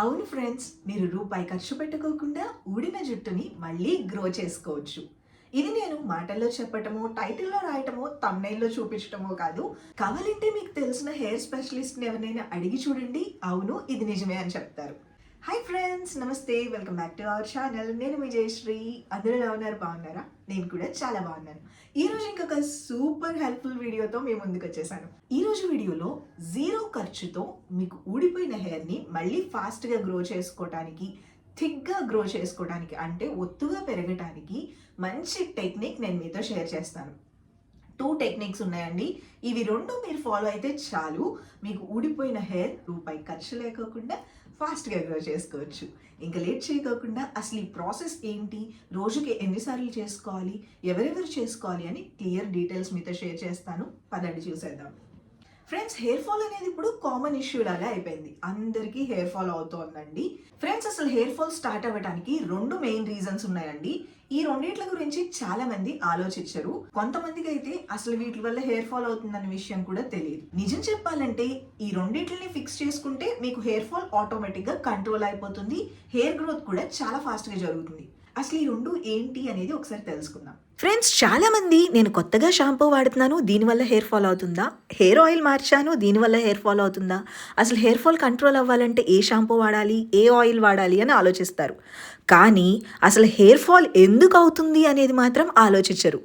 అవును ఫ్రెండ్స్ మీరు రూపాయి ఖర్చు పెట్టుకోకుండా ఊడిన జుట్టుని మళ్ళీ గ్రో చేసుకోవచ్చు. ఇది నేను మాటల్లో చెప్పటమో టైటిల్లో రాయటమో తమ్నైల్లో చూపించటమో కాదు. కావాలంటే మీకు తెలిసిన హెయిర్ స్పెషలిస్ట్ని ఎవరైనా అడిగి చూడండి. అవును ఇది నిజమే అని చెప్తారు. హాయ్ ఫ్రెండ్స్ నమస్తే welcome back to our channel నేను విజయశ్రీ అందరూ ఎలా ఉన్నారు? బాగున్నారా? నేను కూడా చాలా బాగున్నాను. ఈ రోజు ఇంకొక సూపర్ హెల్ప్ఫుల్ వీడియోతో మేము ముందుకు వచ్చేసాను. ఈ రోజు వీడియోలో జీరో ఖర్చుతో మీకు ఊడిపోయిన హెయిర్ని మళ్ళీ ఫాస్ట్గా గ్రో చేసుకోవటానికి థిక్గా గ్రో చేసుకోవడానికి అంటే ఒత్తుగా పెరగటానికి మంచి టెక్నిక్ నేను మీతో షేర్ చేస్తాను. టూ టెక్నిక్స్ ఉన్నాయండి. ఇవి రెండు మీరు ఫాలో అయితే చాలు. మీకు ఊడిపోయిన హెయిర్ రూపాయి ఖర్చు లేకోకుండా ఫాస్ట్గా గ్రో చేసుకోవచ్చు. ఇంకా లేట్ చేయకోకుండా అసలు ఈ ప్రాసెస్ ఏంటి? రోజుకి ఎన్నిసార్లు చేసుకోవాలి? ఎవరెవరు చేసుకోవాలి అని క్లియర్ డీటెయిల్స్ మీతో షేర్ చేస్తాను. పదండి చూసేద్దాం. ఫ్రెండ్స్ హెయిర్ ఫాల్ అనేది ఇప్పుడు కామన్ ఇష్యూ లాగా అయిపోయింది. అందరికీ హెయిర్ ఫాల్ అవుతోందండి. ఫ్రెండ్స్ అసలు హెయిర్ ఫాల్ స్టార్ట్ అవ్వడానికి రెండు మెయిన్ రీజన్స్ ఉన్నాయండి. ఈ రెండిట్ల గురించి చాలా మంది ఆలోచించరు. కొంతమందికి అయితే అసలు వీటి వల్ల హెయిర్ ఫాల్ అవుతుందనే విషయం కూడా తెలియదు. నిజం చెప్పాలంటే ఈ రెండిట్లని ఫిక్స్ చేసుకుంటే మీకు హెయిర్ ఫాల్ ఆటోమేటిక్గా కంట్రోల్ అయిపోతుంది. హెయిర్ గ్రోత్ కూడా చాలా ఫాస్ట్గా జరుగుతుంది. అసలు ఈ రెండు ఏంటి అనేది ఒకసారి తెలుసుకుందాం. ఫ్రెండ్స్ చాలా మంది నేను కొత్తగా షాంపూ వాడుతున్నాను దీనివల్ల హెయిర్ ఫాల్ అవుతుందా? హెయిర్ ఆయిల్ మార్చాను దీనివల్ల హెయిర్ ఫాల్ అవుతుందా? అసలు హెయిర్ ఫాల్ కంట్రోల్ అవ్వాలంటే ఏ షాంపూ వాడాలి ఏ ఆయిల్ వాడాలి అని ఆలోచిస్తారు. కానీ అసలు హెయిర్ ఫాల్ ఎందుకు అవుతుంది అనేది మాత్రం ఆలోచించరు.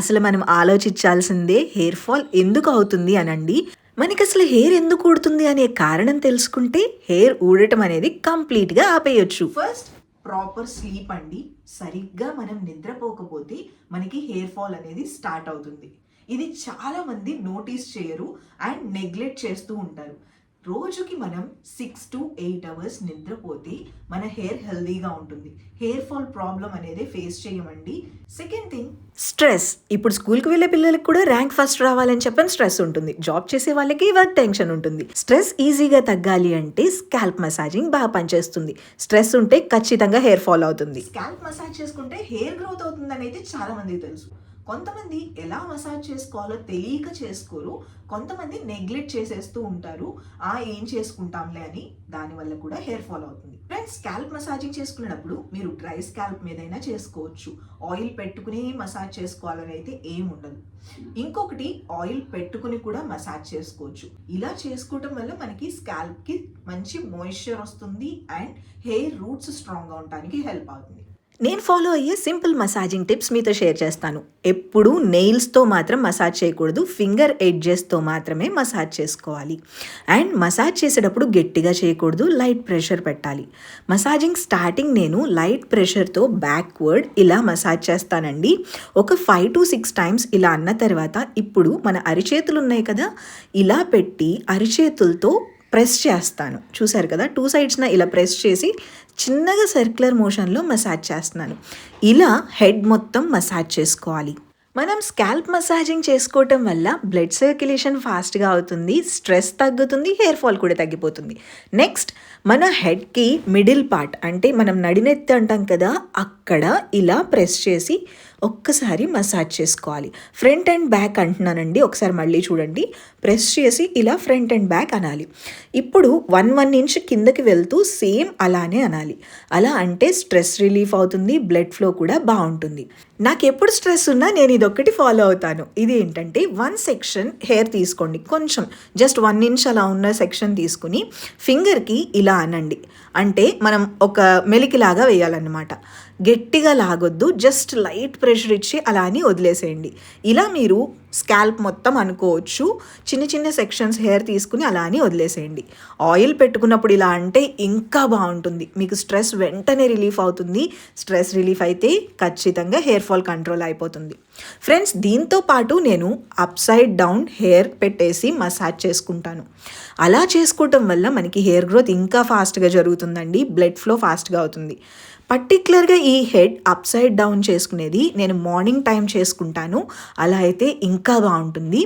అసలు మనం ఆలోచించాల్సిందే హెయిర్ ఫాల్ ఎందుకు అవుతుంది అనండి. మనకి అసలు హెయిర్ ఎందుకు ఊడుతుంది అనే కారణం తెలుసుకుంటే హెయిర్ ఊడటం అనేది కంప్లీట్గా ఆపేయొచ్చు. ఫస్ట్ ప్రాపర్ స్లీప్ అండి. సరిగ్గా మనం నిద్రపోకపోతే మనకి హెయిర్ ఫాల్ అనేది స్టార్ట్ అవుతుంది. ఇది చాలామంది నోటీస్ చేయరు అండ్ నెగ్లెక్ట్ చేస్తూ ఉంటారు. రోజుకి మనం సిక్స్ టు ఎయిట్ అవర్స్ నిద్రపోతే మన హెయిర్ హెల్దీగా ఉంటుంది. హెయిర్ ఫాల్ ప్రాబ్లం అనేది ఫేస్ చేయమండి. సెకండ్ థింగ్ స్ట్రెస్ ఇప్పుడు స్కూల్కి వెళ్ళే పిల్లలకు కూడా ర్యాంక్ ఫస్ట్ రావాలని చెప్పని స్ట్రెస్ ఉంటుంది. జాబ్ చేసే వాళ్ళకి వర్క్ టెన్షన్ ఉంటుంది. స్ట్రెస్ ఈజీగా తగ్గాలి అంటే స్కాల్ప్ మసాజింగ్ బాగా పనిచేస్తుంది. స్ట్రెస్ ఉంటే ఖచ్చితంగా హెయిర్ ఫాల్ అవుతుంది. స్కాల్ప్ మసాజ్ చేసుకుంటే హెయిర్ గ్రోత్ అవుతుందని అయితే చాలా మందికి తెలుసు. కొంతమంది ఎలా మసాజ్ చేసుకోవాలో తెలియక చేసుకోరు కొంతమంది నెగ్లెక్ట్ చేసేస్తూ ఉంటారు ఆ ఏం చేసుకుంటాంలే అని దానివల్ల కూడా హెయిర్ ఫాల్ అవుతుంది. ఫ్రెండ్స్ స్కాల్ప్ మసాజింగ్ చేసుకునేటప్పుడు మీరు డ్రై స్కాల్ప్ మీదైనా చేసుకోవచ్చు. ఆయిల్ పెట్టుకుని మసాజ్ చేసుకోవాలని అయితే ఏం ఉండదు. ఇంకొకటి ఆయిల్ పెట్టుకుని కూడా మసాజ్ చేసుకోవచ్చు. ఇలా చేసుకోవటం వల్ల మనకి స్కాల్ప్కి మంచి మాయిశ్చర్ వస్తుంది అండ్ హెయిర్ రూట్స్ స్ట్రాంగ్గా ఉండటానికి హెల్ప్ అవుతుంది. నేను ఫాలో అయ్యే సింపుల్ మసాజింగ్ టిప్స్ మీతో షేర్ చేస్తాను. ఎప్పుడూ నెయిల్స్తో మాత్రం మసాజ్ చేయకూడదు. ఫింగర్ ఎడ్జెస్తో మాత్రమే మసాజ్ చేసుకోవాలి. అండ్ మసాజ్ చేసేటప్పుడు గట్టిగా చేయకూడదు. లైట్ ప్రెషర్ పెట్టాలి. మసాజింగ్ స్టార్టింగ్ నేను లైట్ ప్రెషర్తో బ్యాక్వర్డ్ ఇలా మసాజ్ చేస్తానండి. ఒక ఫైవ్ టు సిక్స్ టైమ్స్ ఇలా అన్న తర్వాత ఇప్పుడు మన అరిచేతులు ఉన్నాయి కదా? ఇలా పెట్టి అరిచేతులతో ప్రెస్ చేస్తాను. చూసారు కదా? టూ సైడ్స్న ఇలా ప్రెస్ చేసి చిన్నగా సర్క్యులర్ మోషన్లో మసాజ్ చేస్తున్నాను. ఇలా హెడ్ మొత్తం మసాజ్ చేసుకోవాలి. మనం స్కాల్ప్ మసాజింగ్ చేసుకోవటం వల్ల బ్లడ్ సర్క్యులేషన్ ఫాస్ట్గా అవుతుంది స్ట్రెస్ తగ్గుతుంది హెయిర్ ఫాల్ కూడా తగ్గిపోతుంది. నెక్స్ట్ మన హెడ్కి మిడిల్ పార్ట్ అంటే మనం నడినెత్తి అంటాం కదా అక్కడ ఇలా ప్రెస్ చేసి ఒక్కసారి మసాజ్ చేసుకోవాలి. ఫ్రంట్ అండ్ బ్యాక్ అంటున్నానండి. ఒకసారి మళ్ళీ చూడండి. ప్రెస్ చేసి ఇలా ఫ్రంట్ అండ్ బ్యాక్ అనాలి. ఇప్పుడు వన్ వన్ ఇంచ్ కిందకి వెళ్తూ సేమ్ అలానే అనాలి. అలా అంటే స్ట్రెస్ రిలీఫ్ అవుతుంది. బ్లడ్ ఫ్లో కూడా బాగుంటుంది. నాకు ఎప్పుడు స్ట్రెస్ ఉన్నా నేను ఇది ఫాలో అవుతాను. ఇది ఏంటంటే వన్ సెక్షన్ హెయిర్ తీసుకోండి. కొంచెం జస్ట్ వన్ ఇంచ్ అలా ఉన్న సెక్షన్ తీసుకుని ఫింగర్కి ఇలా అనండి. అంటే మనం ఒక మెలికిలాగా వేయాలన్నమాట. గట్టిగా లాగొద్దు జస్ట్ లైట్ ప్రెషర్ ఇచ్చి అలా అని వదిలేసేయండి. ఇలా మీరు స్కాల్ప్ మొత్తం అనుకోవచ్చు చిన్న చిన్న సెక్షన్స్ హెయిర్ తీసుకుని అలా అని వదిలేసేయండి. ఆయిల్ పెట్టుకున్నప్పుడు ఇలా అంటే ఇంకా బాగుంటుంది. మీకు స్ట్రెస్ వెంటనే రిలీఫ్ అవుతుంది. స్ట్రెస్ రిలీఫ్ అయితే ఖచ్చితంగా హెయిర్ ఫాల్ కంట్రోల్ అయిపోతుంది. ఫ్రెండ్స్ దీంతో పాటు నేను అప్ సైడ్ డౌన్ హెయిర్ పెట్టేసి మసాజ్ చేసుకుంటాను. అలా చేసుకోవటం వల్ల మనకి హెయిర్ గ్రోత్ ఇంకా ఫాస్ట్గా జరుగుతుందండి. బ్లడ్ ఫ్లో ఫాస్ట్గా అవుతుంది. పర్టికులర్గా ఈ హెడ్ అప్ సైడ్ డౌన్ చేసుకునేది నేను మార్నింగ్ టైం చేసుకుంటాను. అలా అయితే ఇంకా బాగుంటుంది.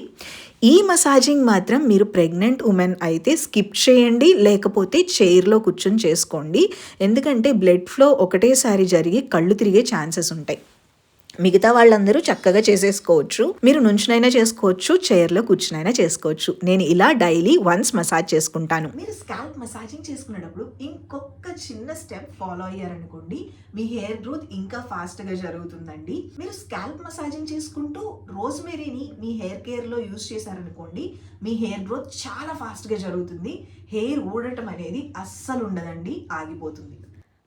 ఈ మసాజింగ్ మాత్రం మీరు ప్రెగ్నెంట్ ఉమెన్ అయితే స్కిప్ చేయండి. లేకపోతే చైర్లో కూర్చొని చేసుకోండి. ఎందుకంటే బ్లడ్ ఫ్లో ఒకటేసారి జరిగి కళ్ళు తిరిగే ఛాన్సెస్ ఉంటాయి. మిగతా వాళ్ళందరూ చక్కగా చేసేసుకోవచ్చు. మీరు నుంచునైనా చేసుకోవచ్చు చైర్లో కూర్చునైనా చేసుకోవచ్చు. నేను ఇలా డైలీ వన్స్ మసాజ్ చేసుకుంటాను. మీరు స్కాల్ప్ మసాజింగ్ చేసుకునేటప్పుడు ఇంకొక చిన్న స్టెప్ ఫాలో అయ్యారనుకోండి మీ హెయిర్ గ్రోత్ ఇంకా ఫాస్ట్గా జరుగుతుందండి. మీరు స్కాల్ప్ మసాజింగ్ చేసుకుంటూ రోజ్మెరీని మీ హెయిర్ కేర్లో యూజ్ చేశారనుకోండి మీ హెయిర్ గ్రోత్ చాలా ఫాస్ట్గా జరుగుతుంది. హెయిర్ ఊడటం అనేది అస్సలు ఉండదండి ఆగిపోతుంది.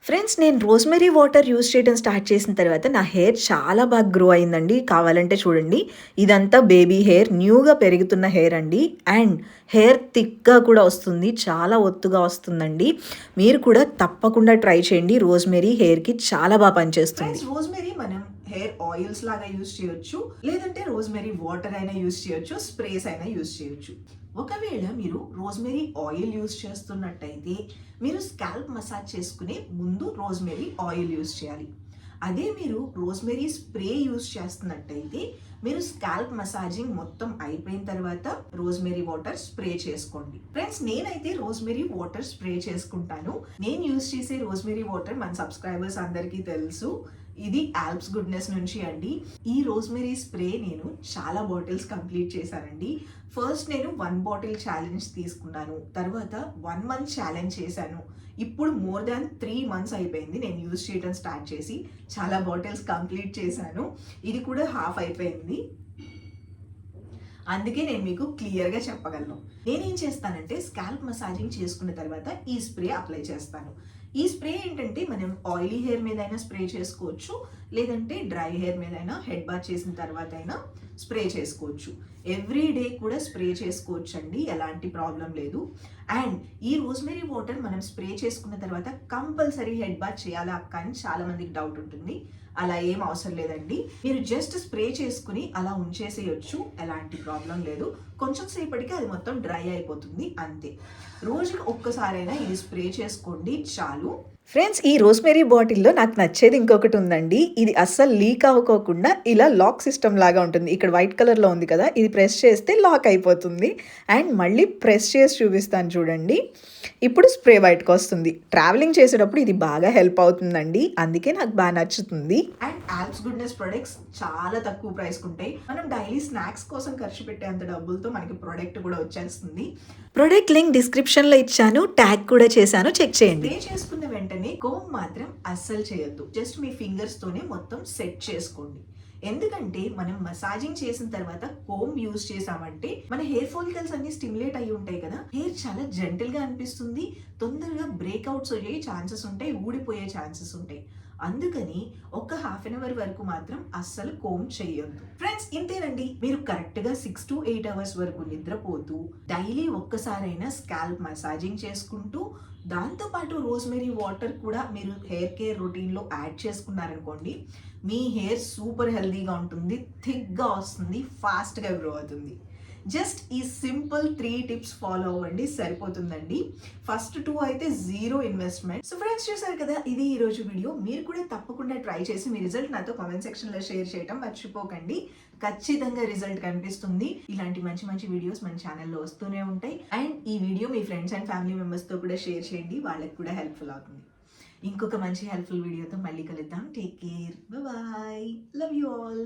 ఫ్రెండ్స్ నేను రోజ్మెరీ వాటర్ యూస్ చేయడం స్టార్ట్ చేసిన తర్వాత నా హెయిర్ చాలా బాగా గ్రో అయిందండి. కావాలంటే చూడండి. ఇదంతా బేబీ హెయిర్ న్యూగా పెరుగుతున్న హెయిర్ అండి. అండ్ హెయిర్ థిక్గా కూడా వస్తుంది. చాలా ఒత్తుగా వస్తుందండి. మీరు కూడా తప్పకుండా ట్రై చేయండి. రోజ్మెరీ హెయిర్కి చాలా బాగా పనిచేస్తుంది. రోజ్మెరీ మనం హెయిర్ ఆయిల్స్ లాగా యూస్ చేయొచ్చు. లేదంటే రోజ్మెరీ వాటర్ అయినా యూస్ చేయొచ్చు. స్ప్రేస్ అయినా యూజ్ చేయొచ్చు. ఒకవేళ మీరు రోజ్మెరీ ఆయిల్ యూస్ చేస్తున్నట్టయితే మీరు స్కాల్ప్ మసాజ్ చేసుకునే ముందు రోజ్మెరీ ఆయిల్ యూజ్ చేయాలి. అదే మీరు రోజ్మెరీ స్ప్రే యూస్ చేస్తున్నట్టయితే మీరు స్కాల్ప్ మసాజింగ్ మొత్తం అయిపోయిన తర్వాత రోజ్మెరీ వాటర్ స్ప్రే చేసుకోండి. ఫ్రెండ్స్ నేనైతే రోజ్మెరీ వాటర్ స్ప్రే చేసుకుంటాను. నేను యూజ్ చేసే రోజ్మెరీ వాటర్ మన సబ్స్క్రైబర్స్ అందరికీ తెలుసు. ఇది ఆల్ప్స్ గుడ్నెస్ నుంచి అండి. ఈ రోజ్మెరీ స్ప్రే నేను చాలా బాటిల్స్ కంప్లీట్ చేశానండి. ఫస్ట్ నేను వన్ బాటిల్ ఛాలెంజ్ తీసుకున్నాను. తర్వాత వన్ మంత్ ఛాలెంజ్ చేశాను. ఇప్పుడు మోర్ దాన్ త్రీ మంత్స్ అయిపోయింది నేను యూజ్ చేయడం స్టార్ట్ చేసి. చాలా బాటిల్స్ కంప్లీట్ చేశాను. ఇది కూడా హాఫ్ అయిపోయింది. అందుకే నేను మీకు క్లియర్గా చెప్పగలను. నేనేం చేస్తానంటే స్కాల్ప్ మసాజింగ్ చేసుకున్న తర్వాత ఈ స్ప్రే అప్లై చేస్తాను. ఈ స్ప్రే ఏంటంటే మనం ఆయిలీ హెయిర్ మీద అయినా స్ప్రే చేసుకోవచ్చు లేదంటే డ్రై హెయిర్ మీద అయినా హెడ్ బాత్ చేసిన తర్వాత అయినా స్ప్రే చేసుకోవచ్చు. ఎవ్రీ డే కూడా స్ప్రే చేసుకోవచ్చు అండి ఎలాంటి ప్రాబ్లం లేదు. అండ్ ఈ రోజ్మెరీ వాటర్ మనం స్ప్రే చేసుకున్న తర్వాత కంపల్సరీ హెడ్ బాత్ చేయాలా అక్క అని చాలా మందికి డౌట్ ఉంటుంది. అలా ఏం అవసరం లేదండి. మీరు జస్ట్ స్ప్రే చేసుకుని అలా ఉంచేసేయచ్చు ఎలాంటి ప్రాబ్లం లేదు. కొంచెం సేపటికి అది మొత్తం డ్రై అయిపోతుంది అంతే. రోజుకి ఒక్కసారైనా ఇది స్ప్రే చేసుకోండి చాలు. ఫ్రెండ్స్ ఈ రోస్మెరీ బాటిల్లో నాకు నచ్చేది ఇంకొకటి ఉందండి. ఇది అస్సలు లీక్ అవ్వకోకుండా ఇలా లాక్ సిస్టమ్ లాగా ఉంటుంది. ఇక్కడ వైట్ కలర్లో ఉంది కదా ఇది ప్రెస్ చేస్తే లాక్ అయిపోతుంది. అండ్ మళ్ళీ ప్రెస్ చేసి చూపిస్తాను చూడండి. ఇప్పుడు స్ప్రే బయటకు వస్తుంది. ట్రావెలింగ్ చేసేటప్పుడు ఇది బాగా హెల్ప్ అవుతుందండి. అందుకే నాకు బాగా నచ్చుతుంది. అండ్ ఆల్ప్స్ గుడ్నెస్ ప్రొడక్ట్స్ చాలా తక్కువ ప్రైస్ ఉంటాయి. మనం డైలీ స్నాక్స్ కోసం ఖర్చు పెట్టేంత డబ్బులతో మనకి ప్రొడక్ట్ కూడా వచ్చేస్తుంది. ప్రొడక్ట్ లింక్ డిస్క్రిప్షన్లో ఇచ్చాను ట్యాగ్ కూడా చేశాను చెక్ చేయండి. స్ప్రే చేసుకున్న వెంటనే కోమ్ మాత్రం అస్సలు చేయొద్దు. జస్ట్ మీ ఫింగర్స్ తోనే మొత్తం సెట్ చేసుకోండి. ఎందుకంటే మనం మసాజింగ్ చేసిన తర్వాత కోమ్ యూజ్ చేసామంటే మన హెయిర్ ఫాలికల్స్ అన్ని స్టిమ్యులేట్ అయి ఉంటాయి కదా. హెయిర్ చాలా జెంటిల్గా అనిపిస్తుంది. తొందరగా బ్రేక్అవుట్స్ అయ్యే ఛాన్సెస్ ఉంటాయి ఊడిపోయే ఛాన్సెస్ ఉంటాయి. అందుకని ఒక హాఫ్ అన్ అవర్ వరకు మాత్రం అస్సలు కోమ్ చేయొద్దు ఫ్రెండ్స్ ఇంతేనండి. మీరు కరెక్ట్గా సిక్స్ టు ఎయిట్ అవర్స్ వరకు నిద్రపోతూ డైలీ ఒక్కసారైనా స్కాల్ప్ మసాజింగ్ చేసుకుంటూ దాంతో పాటు రోజ్మెరీ వాటర్ కూడా మీరు హెయిర్ కేర్ రొటీన్లో యాడ్ చేసుకున్నారనుకోండి మీ హెయిర్ సూపర్ హెల్దీగా ఉంటుంది థిక్గా వస్తుంది ఫాస్ట్గా గ్రో అవుతుంది. జస్ట్ ఈ సింపుల్ త్రీ టిప్స్ ఫాలో అవ్వండి సరిపోతుందండి. ఫస్ట్ టూ అయితే జీరో ఇన్వెస్ట్మెంట్. సో ఫ్రెండ్స్ చూసారు కదా ఇది ఈ రోజు వీడియో. మీరు కూడా తప్పకుండా ట్రై చేసి మీ రిజల్ట్ నాతో కామెంట్ సెక్షన్లో షేర్ చేయడం మర్చిపోకండి. ఖచ్చితంగా రిజల్ట్ కనిపిస్తుంది. ఇలాంటి మంచి మంచి వీడియోస్ మన ఛానల్లో వస్తూనే ఉంటాయి. అండ్ ఈ వీడియో మీ ఫ్రెండ్స్ అండ్ ఫ్యామిలీ మెంబర్స్తో కూడా షేర్ చేయండి. వాళ్ళకి కూడా హెల్ప్ఫుల్ అవుతుంది. ఇంకొక మంచి హెల్ప్ఫుల్ వీడియోతో మళ్ళీ కలుద్దాం. Take care bye love you all